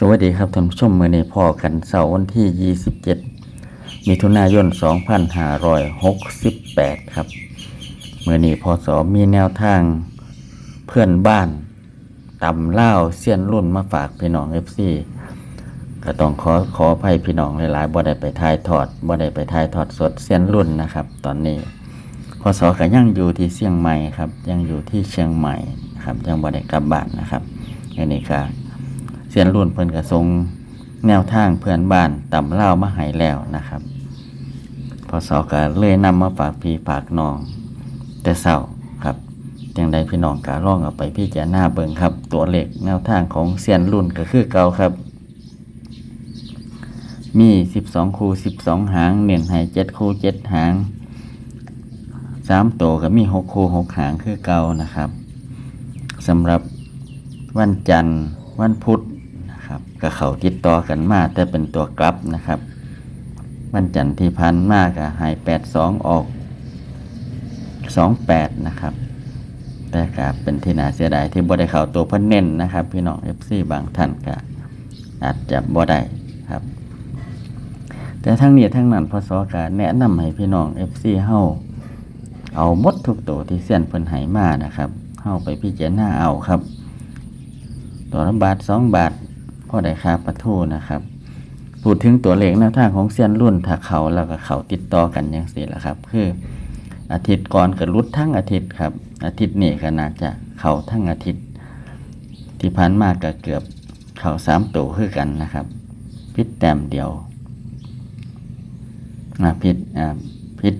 สวัสดีครับท่านผู้ชมเมื่อนี้พอกันเสาร์วันที่ 27 มิถุนายน 2568 ครับเมื่อนี้พอสอมีแนวทางเพื่อนบ้านตำเล่าเสี้ยนรุ่นมาฝากพี่น้อง FC ก็ต้องขอขออภัยพี่น้องหลายๆบ่ได้ไปทายทอดบ่ได้ไปทายทอดสดเสี้ยนรุ่นนะครับ ตอนนี้พศก็ยังอยู่ที่เชียงใหม่ครับ ยังอยู่ที่เชียงใหม่ครับยังบ่ได้กลับบ้านนะครับอันนี้ก็ เสียนรุ่นเพิ่นก็ส่งแนวทางเพื่อนบ้านต่ำเล่ามาให้แล้วนะครับพศก็เลยนำมาฝากพี่ฝากน้อง แต่เศร้าครับจังใดพี่น้องก็ลองเอาไปพี่จะหน้าเบิงครับ ตัวเลขแนวทางของเสียนรุ่นก็คือเก่าครับ มี 12 คู 12 หาง เน้นให้7คู 7 หางสามตัวก็มีหกคู่หกหางคือเก่านะครับสำหรับวันจันทร์วันพุธ นะครับก็เขาติดต่อกันมาแต่เป็นตัวกลับนะครับ วันจันทร์ที่พันมากก็หายแปดสองออกสองแปดนะครับ แต่ก็เป็นที่น่าเสียดายที่บ่ได้เข้าตัวเพิ่นเน้นนะครับ พี่น้องเอฟซีบางท่านก็อาจจะบ่ได้ครับ แต่ทั้งนี้ทั้งนั้นพศกาแนะนำให้พี่น้องเอฟซีเฮาเอามดทุกตัวที่เส้นเพิ่นไหมานะครับเข้าไปพิจารณาเอาครับ ตัวละบาทสองบาท พอได้ค่าประทูนะครับพูดถึงตัวเลขแนวทางของเส้นรุ่นถ้าเขาแล้วก็เขาติดต่อกันอย่างสิละครับ คืออาทิตย์ก่อนก็รุดทั้งอาทิตย์ครับ อาทิตย์นี้ก็น่าจะเขาทั้งอาทิตย์ ที่ผ่านมาก็เกือบเขาสามตัวคือกันนะครับ พิษแต้มเดียวอ่าพิษอ่าพิษ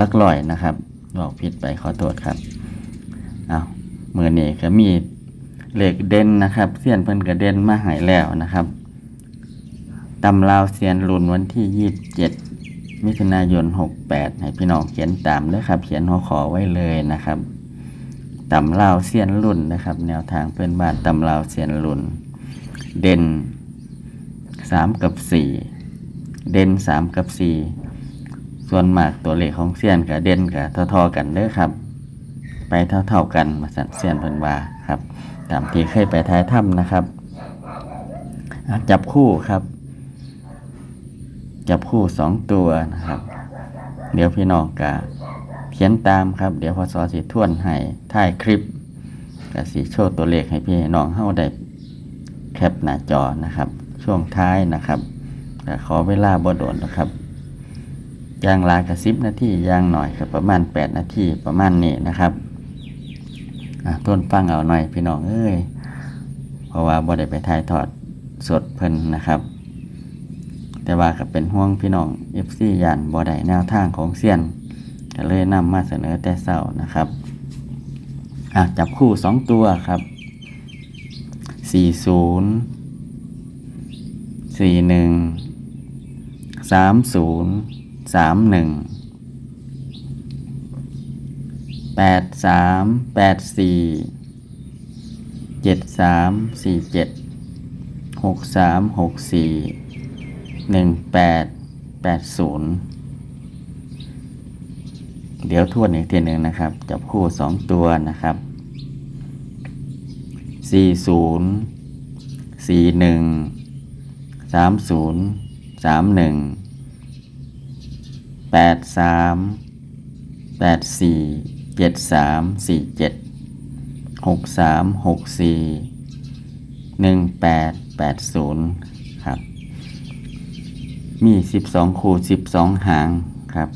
ลักลอยนะครับบอกผิดไปขอโทษครับเอามือนี้ก็มี เหล็กเด่นนะครับเสียนเพิ่นกระเด่นมาหายแล้วนะครับตำลาวเสียนรุนวันที่ยี่สิบเจ็ดมิถุนายนหกแปดให้พี่น้องเขียนตามด้วยครับ เขียนหัวขอไว้เลยนะครับตำลาวเสียนรุ่นนะครับ แนวทางเพื่อนบ้านตำลาวเสียนรุ่น เด่นสามกับสี่เด่นสามกับสี่ส่วนมากตัวเลขของเสียนกับเด่นกับเท่าๆกันเด้อครับ ไปเท่าๆกันมาสั่นเสียนเพิ่นว่าครับ ตามที่เคยไปท้ายถ้ำนะครับ จับคู่ครับ จับคู่สองตัวนะครับ เดี๋ยวพี่น้องกะเขียนตามครับ เดี๋ยวพอสอสีท่วนให้ท้ายคลิปกะสีโชว์ตัวเลขให้พี่น้องเฮาได้แคปหน้าจอนะครับ ช่วงท้ายนะครับก็ขอเวลาบ่โดนนะครับย่างลายกระซิบนาทีย่างหน่อยครับประมาณ 8 นาทีประมาณนี้นะครับ ต้นฟังเอาหน่อยพี่น้องเอ้ยเพราะว่าบ่ได้ไปถ่ายทอดสดเพิ่นนะครับ แต่ว่าก็เป็นห่วงพี่น้อง FC ยานบ่ได้แนวทางของเซียนก็เลยนำมาเสนอแต่เศร้านะครับจับคู่2ตัวครับ40 41 30 31 83 84 73 47 63 64หนึ่ง แปดสามแปดศูนย์เดี๋ยวทวนอีกทีหนึ่งนะครับ จับคู่สองตัวนะครับสี่ศูนย์สี่หนึ่งสามศูนย์สามหนึ่งแปดสามแปดสี่ เจ็ดสามสี่เจ็ดหกสามหกสี่หนึ่งแปดแปดศูนย์ครับ มีสิบสองคูสิบสองหางครับ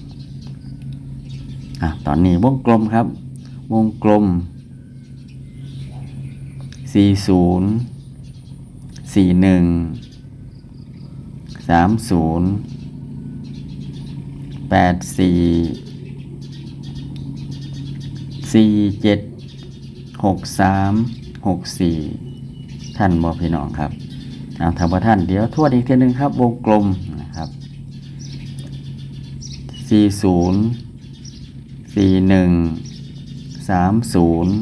อะ ตอนนี้วงกลมครับ วงกลมสี่ศูนย์สี่หนึ่งสามศูนย์แปดสี่ 40 41 30 84 47 63 64ท่านบอพี่น้องครับเอาทำว่าท่านเดี๋ยวทวดอีกทีหนึ่งครับ วงกลมนะครับสี่ศูนย์สี่หนึ่งสามศูนย์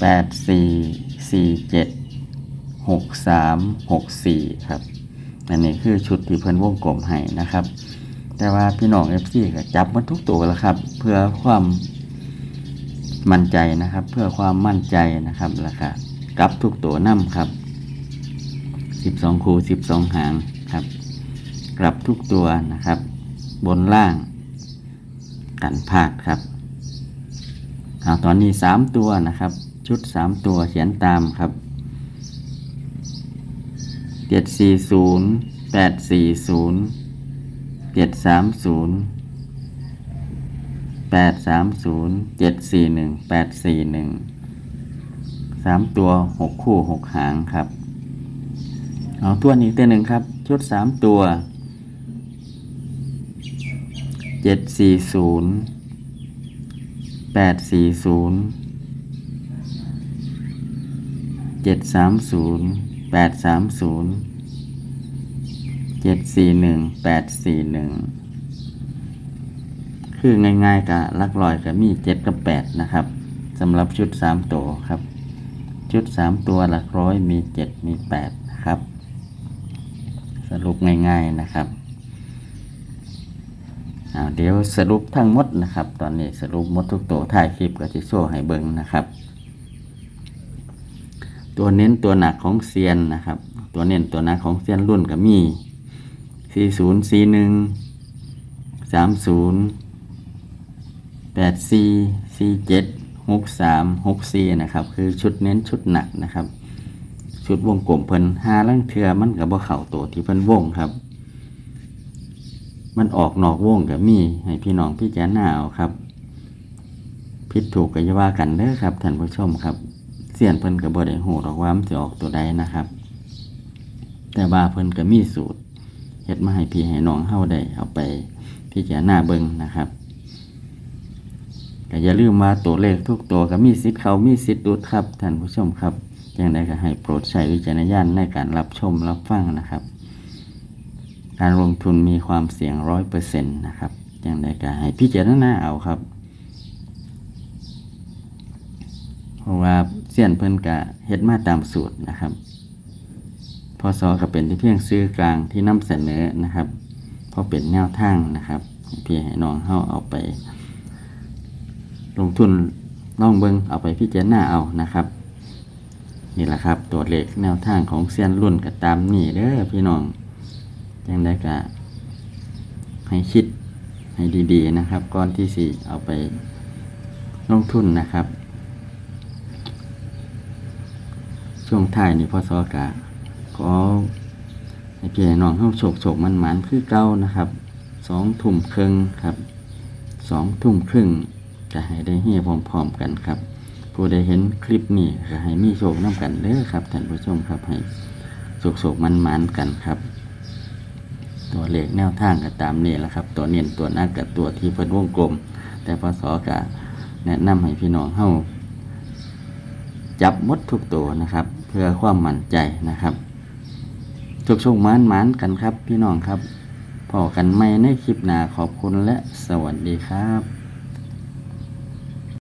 แปดสี่สี่เจ็ดหกสามหกสี่ครับ อันนี้คือชุดที่เพิ่นวงกลมให้นะครับ แต่ว่าพี่น้องเอฟซีก็จับมาทุกตัวแล้วครับ เพื่อความมั่นใจนะครับ เพื่อความมั่นใจนะครับแล้วก็กลับทุกตัวนํครับสิบสองคูสิบสองหางครับ กลับทุกตัวนะครับ บนล่าง กันพลาดครับเอาตอนนี้สามตัวนะครับ ชุดสามตัวเขียนตามครับเจ็ดสี่ศูนย์แปดสี่ศูนย์ เจ็ดสามศูนย์แปดสามศูนย์เจ็ดสี่หนึ่งแปดสี่หนึ่งสามตัวหกคู่หกหางครับ เอาตัวนี้ตัวหนึ่งครับ ชุดสามตัวเจ็ดสี่ศูนย์แปดสี่ศูนย์เจ็ดสามศูนย์แปดสามศูนย์ เจ็ดสี่หนึ่งแปดสี่หนึ่งคือง่ายๆกับลักลอยกับมีเจ็ดกับแปดนะครับสำหรับชุดสามตัวครับ ชุดสามตัวหลักร้อยมีเจ็ดมีแปดนะครับ สรุปง่ายๆนะครับเดี๋ยวสรุปทั้งหมดนะครับ ตอนนี้สรุปหมดทุกตัวถ่ายคลิปก็จะโชว์ให้เบิ่งนะครับ ตัวเน้นตัวหนักของเซียนนะครับ ตัวเน้นตัวหนักของเซียนรุ่นก็มี 40 41 30 84 47 63 64นะครับ คือชุดเน้นชุดหนักนะครับ ชุดวงกลมเพิ่นหาลังเทือมันกับบ่เข่าตัวที่เพิ่นวงครับ มันออกนอกวงกับมีให้พี่น้องพี่แจ้หนาเอาครับผิดถูกก็อย่าว่ากันเด้อครับท่านผู้ชมครับเสียนเพิ่นก็บ่ได้ฮู้หรอกว่ามันสิออกตัวใดนะครับ แต่ว่าเพิ่นก็มีสูตร เฮ็ดมาให้พี่ให้น้องเฮาได้เอาไปพิจารณาเบิ่งนะครับก็อย่าลืมว่าตัวเลขทุกตัวก็มีสิทธิ์เขามีสิทธิ์ดุดครับท่านผู้ชมครับอย่างไรก็ให้โปรดใช้วิจารณญาณในการรับชมรับฟังนะครับ การลงทุนมีความเสี่ยงร้อยเปอร์เซ็นต์นะครับอย่างไรก็ให้พิจารณาเอาครับเพราะว่าเสี้ยนเพิ่นกะเฮ็ดมาตามสูตรนะครับ พศก็เป็นที่เพียงซื้อกลางที่นำเสนอนะครับเพราะเป็นแนวทางนะครับ พี่ให้น้องเฮาเอาไป ลงทุนล่องเบิงเอาไปพิจารณาเอานะครับนี่แหละครับ ตัวเลขแนวทางของเซียนรุ่นก็ตามนี่เด้อพี่น้องยังได้กะให้คิดให้ดีๆนะครับก่อนที่สี่เอาไปลงทุนนะครับ ช่วงท้ายนี่พอสอกะ ขอให้พี่น้องเข้าโฉกโฉกมันหมันคือเก้านะครับสองทุ่มครึ่งครับสองทุ่มครึ่งจะให้ได้เฮพร้อมๆกันครับ ผู้ใดเห็นคลิปนี้ก็ให้มีโชคน้ำกันเด้อครับท่านผู้ชมครับให้โศกโศกมันหมันกันครับ ตัวเลขแนวทางก็ตามนี่แหละครับ ตัวเนียนตัวนักกับตัวที่เพิ่นวงกลม แต่พศก็แนะนำให้พี่น้องเฮาจับมดทุกตัวนะครับ เพื่อความมั่นใจนะครับ ทุกชงมันมันกันครับ พี่น้องครับพอกันไม่ในคลิปหน้าขอบคุณและสวัสดีครับ